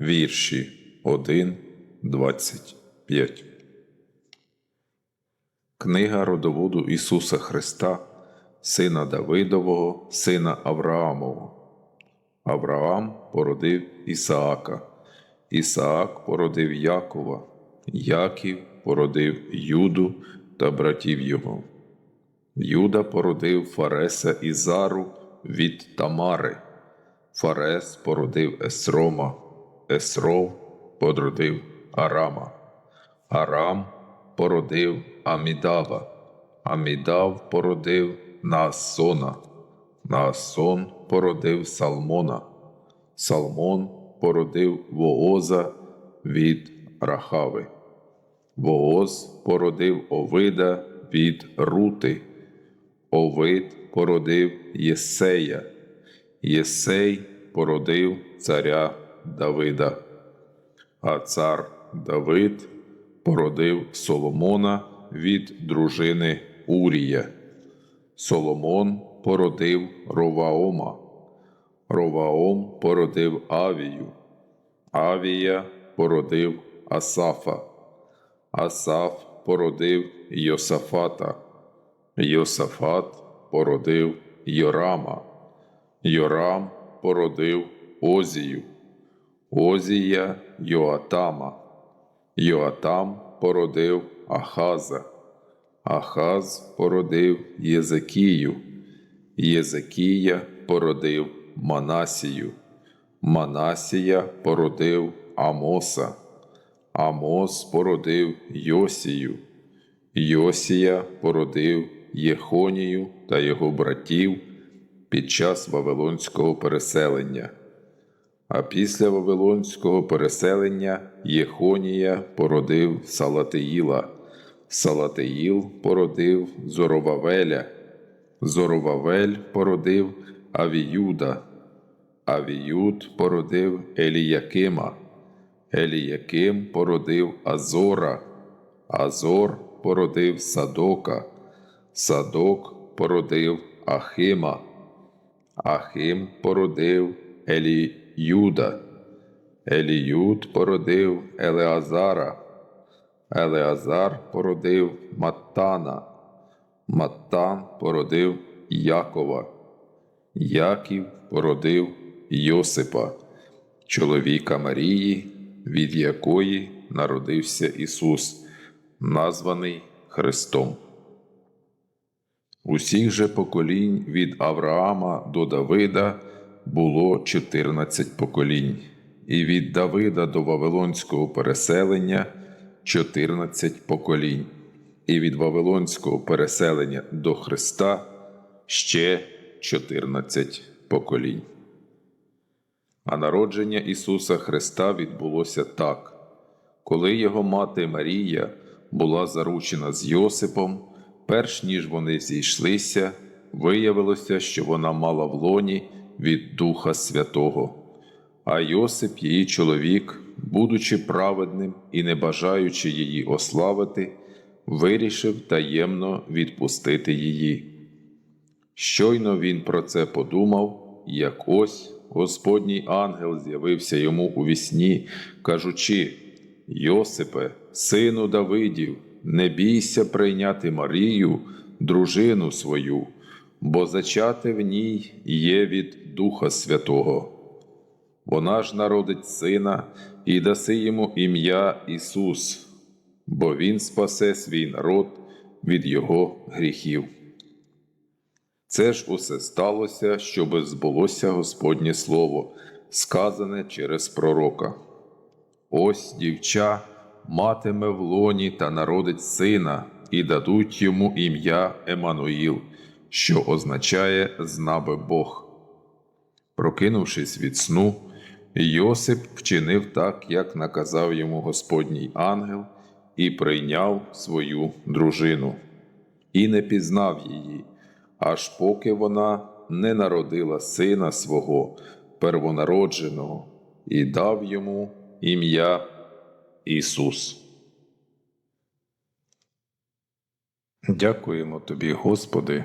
вірші 1, 25. Книга родоводу Ісуса Христа, сина Давидового, сина Авраамового. Авраам породив Ісаака, Ісаак породив Якова, Яків породив Юду та братів його. Юда породив Фареса і Зару від Тамари. Фарес породив Есрома, Есров породив Арама. Арам породив Амідава, Амідав породив Наасона, Наасон породив Салмона, Салмон породив Вооза від Рахави. Вооз породив Овида від Рути. Овид породив Єсея, Єсей породив царя Давида, а цар Давид породив Соломона від дружини Урія. Соломон породив Роваома, Роваом породив Авію, Авія породив Асафа, Асаф породив Йосафата. Йосафат породив Йорама, Йорам породив Озію, Озія Йоатама, Йоатам породив Ахаза, Ахаз породив Єзекію, Єзекія породив Манасію, Манасія породив Амоса, Амос породив Йосію, Йосія породив Єхонію та його братів під час Вавилонського переселення. А після Вавилонського переселення Єхонія породив Салатиїла, Салатиїл породив Зоровавеля, Зоровавель породив Авіюда, Авіюд породив Еліякима, Еліяким породив Азора, Азор породив Садока, Садок породив Ахима, Ахим породив Еліюда, Еліюд породив Елеазара, Елеазар породив Маттана, Маттан породив Якова, Яків породив Йосипа, чоловіка Марії, від якої народився Ісус, названий Христом. Усіх же поколінь від Авраама до Давида було 14 поколінь, і від Давида до Вавилонського переселення 14 поколінь, і від Вавилонського переселення до Христа ще 14 поколінь. А народження Ісуса Христа відбулося так, коли його мати Марія була заручена з Йосипом, перш ніж вони зійшлися, виявилося, що вона мала в лоні від Духа Святого. А Йосип, її чоловік, будучи праведним і не бажаючи її ославити, вирішив таємно відпустити її. Щойно він про це подумав, як ось Господній ангел з'явився йому у вісні, кажучи: Йосипе, сину Давидів, не бійся прийняти Марію, дружину свою, бо зачати в ній є від Духа Святого. Вона ж народить сина і даси йому ім'я Ісус, бо Він спасе свій народ від його гріхів. Це ж усе сталося, щоби збулося Господнє Слово, сказане через пророка. Ось дівча матиме в лоні та народить сина, і дадуть йому ім'я Еммануїл, що означає знаби Бог. Прокинувшись від сну, Йосип вчинив так, як наказав йому Господній ангел, і прийняв свою дружину, і не пізнав її, аж поки вона не народила сина свого первонародженого і дав йому ім'я Ісус. Дякуємо тобі, Господи,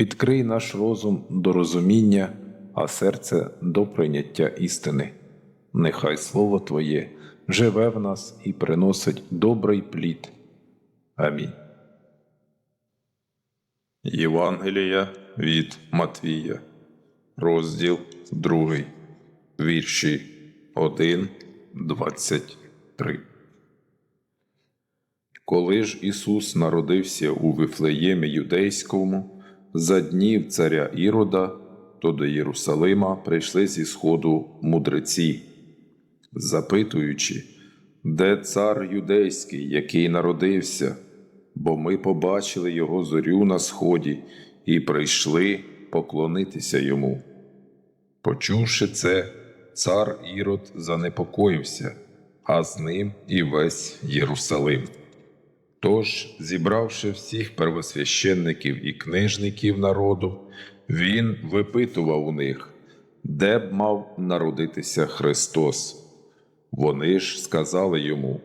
відкрий наш розум до розуміння, а серце до прийняття істини. Нехай Слово Твоє живе в нас і приносить добрий плід. Амінь. Євангелія від Матвія, розділ 2, вірші 1, 23. Коли ж Ісус народився у Вифлеємі Юдейському, за днів царя Ірода, то до Єрусалима прийшли зі сходу мудреці, запитуючи, де цар юдейський, який народився, бо ми побачили його зорю на сході і прийшли поклонитися йому. Почувши це, цар Ірод занепокоївся, а з ним і весь Єрусалим. Тож, зібравши всіх первосвященників і книжників народу, він випитував у них, де б мав народитися Христос. Вони ж сказали йому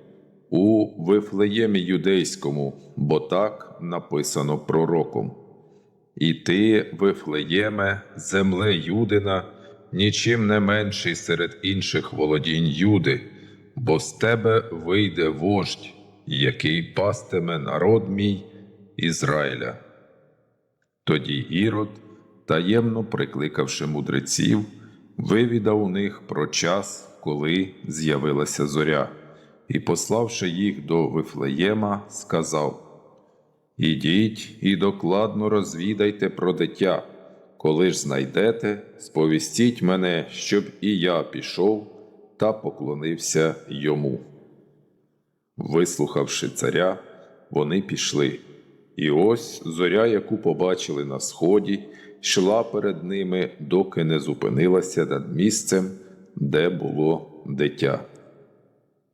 у Вифлеємі Юдейському, бо так написано пророком. І ти, Вифлеєме, земле Юдина, нічим не менший серед інших володінь Юди, бо з тебе вийде вождь, який пастиме народ мій Ізраїля. Тоді Ірод, таємно прикликавши мудреців, вивідав у них про час, коли з'явилася зоря, і, пославши їх до Вифлеєма, сказав Ідіть і докладно розвідайте про дитя. Коли ж знайдете, сповістіть мене, щоб і я пішов та поклонився йому. Вислухавши царя, вони пішли. І ось зоря, яку побачили на сході, йшла перед ними, доки не зупинилася над місцем, де було дитя.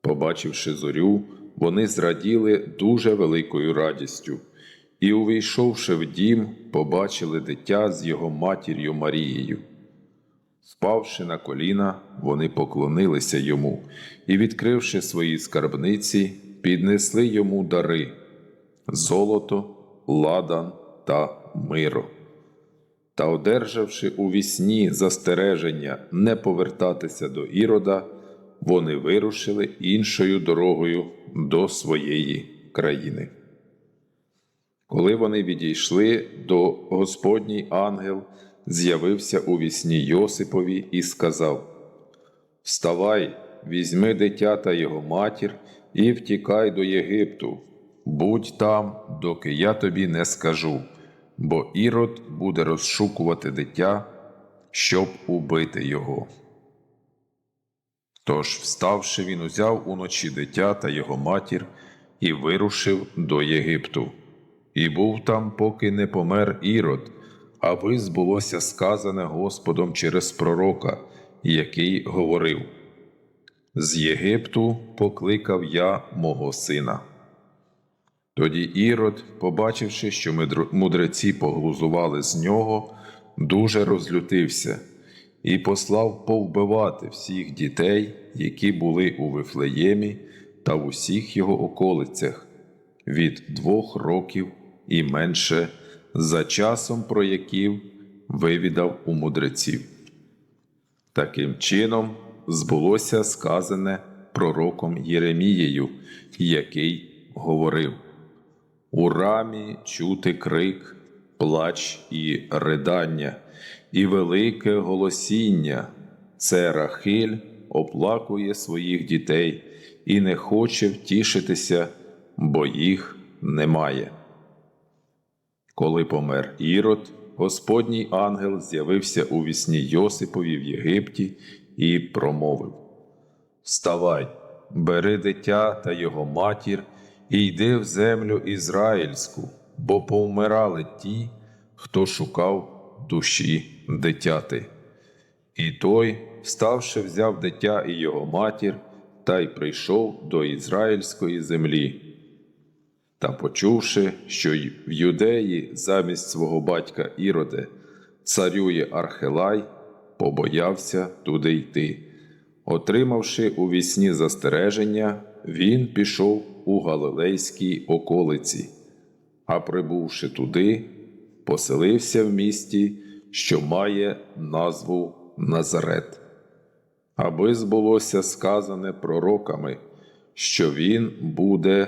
Побачивши зорю, вони зраділи дуже великою радістю, і, увійшовши в дім, побачили дитя з його матір'ю Марією. Спавши на коліна, вони поклонилися йому і, відкривши свої скарбниці, піднесли йому дари золото, ладан та миро. Та, одержавши у вісні застереження не повертатися до Ірода, вони вирушили іншою дорогою до своєї країни. Коли вони відійшли, до Господній ангел з'явився у вісні Йосипові і сказав: Вставай, візьми дитя та його матір і втікай до Єгипту, будь там, доки я тобі не скажу, бо Ірод буде розшукувати дитя, щоб убити його. Тож, вставши, він узяв уночі дитя та його матір і вирушив до Єгипту. І був там, поки не помер Ірод, аби збулося сказане Господом через пророка, який говорив: З Єгипту покликав я мого сина. Тоді Ірод, побачивши, що мудреці поглузували з нього, дуже розлютився і послав повбивати всіх дітей, які були у Вифлеємі та в усіх його околицях, від двох років і менше, за часом про яків вивідав у мудреців. Таким чином збулося сказане пророком Єремією, який говорив у рамі чути крик, плач і ридання, і велике голосіння це Рахиль, оплакує своїх дітей і не хоче втішитися, бо їх немає. Коли помер Ірод, Господній ангел з'явився у вісні Йосипові в Єгипті і промовив: Вставай, бери дитя та його матір і йди в землю ізраїльську, бо повмирали ті, хто шукав душі дитяти. І той, вставши, взяв дитя і його матір, та й прийшов до ізраїльської землі. Та почувши, що й в юдеї замість свого батька Іроде царює Архелай, побоявся туди йти. Отримавши у вісні застереження, він пішов у Галилейській околиці, а прибувши туди, поселився в місті, що має назву Назарет, аби збулося сказане пророками, що він буде